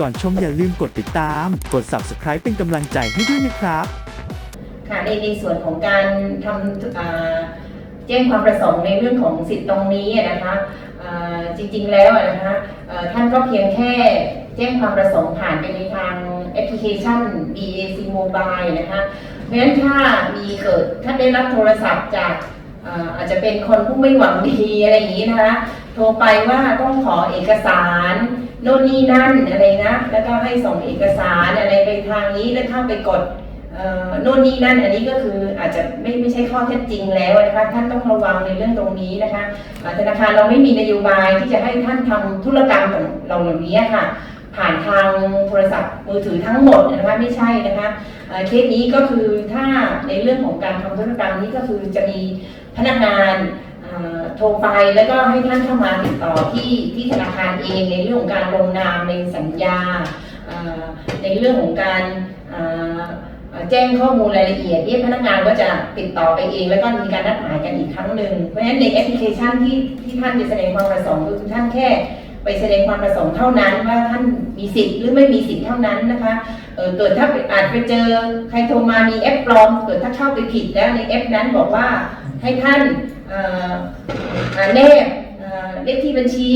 ก่อนชมอย่าลืมกดติดตาม กด subscribe เป็นกำลังใจให้ด้วยนะครับ ค่ะในในส่วนของการทำอ่าแจ้งความประสงค์ในเรื่องของสิทธิ์ตรงนี้นะคะอ่าจริงๆแล้วนะคะเอ่อท่านก็เพียงแค่แจ้งความประสงค์ผ่านไปในทางแอปพลิเคชัน BAC Mobile นะคะเพราะฉะนั้นถ้ามีเกิดท่านได้รับโทรศัพท์จากอ่าอาจจะเป็นคนผู้ไม่หวังดีอะไรอย่างนี้นะคะ ทรไปว่าต้องขอเอกสารโน่นนี่นั่นอะไรนะ แล้วก็ให้ส่งเอกสารอะไรไปทางนี้แล้วเข้าไปกดโน่นนี่นั่นอันนี้ก็คืออาจจะไม่ไม่ใช่ข้อเท็จจริงแล้วนะคะท่านต้องระวังในเรื่องตรงนี้นะคะธนาคารเราไม่มีนโยบายที่จะให้ท่านทำธุรกรรมของเราเหล่านี้ค่ะ ผ่านทางโทรศัพท์มือถือทั้งหมดนะคะไม่ใช่นะคะเคสนี้ก็คือถ้าในเรื่องของการทำธุรกรรมนี้ก็คือจะมีพนักงาน โทรไปแล้วก็ให้ท่านเข้ามาติดต่อที่ที่ธนาคารเองในเรื่องของการลงนามในสัญญา ในเรื่องของการแจ้งข้อมูลรายละเอียดเนี่ยพนักงานก็จะติดต่อไปเอง แล้วก็มีการนัดหมายกันอีกครั้งหนึ่งเพราะฉะนั้นในแอปพลิเคชันที่ที่ท่านไปแสดงความประสงค์คือท่านแค่ไปแสดงความประสงค์เท่านั้นว่าท่านมีสิทธิ์หรือไม่มีสิทธิ์เท่านั้นนะคะเออเกิดถ้าอาจไปเจอใครโทรมามีแอปปลอม เกิดถ้าเข้าไปผิดแล้วในแอปนั้นบอกว่าให้ท่าน แนบเอ่อเลขที่บัญชี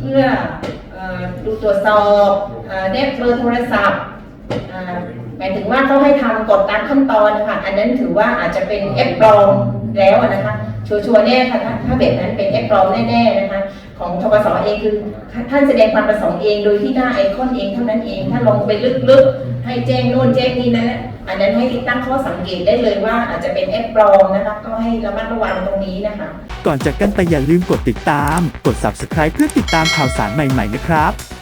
เพื่อเอ่อดูตรวจสอบเอ่อแนบเบอร์โทรศัพท์อ่าหมายถึงว่าเขาให้ทำกฎตามขั้นตอนนะคะอันนั้นถือว่าอาจจะเป็นแอปปลอมแล้วอะนะคะ ชัวร์ๆแน่ค่ะถ้าถ้าแบบนั้นเป็นแอปปลอมแน่ๆนะคะ ของทกสเองคือท่านแสดงความประสงค์เองโดยที่หน้าไอคอนเองเท่านั้นเอง ถ้าลงไปลึกๆ ให้แจ้งโน่นแจ้งนี่นั่นแหละ อันนั้นให้ตั้งข้อสังเกตได้เลยว่าอาจจะเป็นแอปปลอมนะคะก็ให้ระมัดระวังตรงนี้นะคะ ก่อนจากกันไปอย่าลืมกดติดตาม กด subscribe เพื่อติดตามข่าวสารใหม่ ๆ นะครับ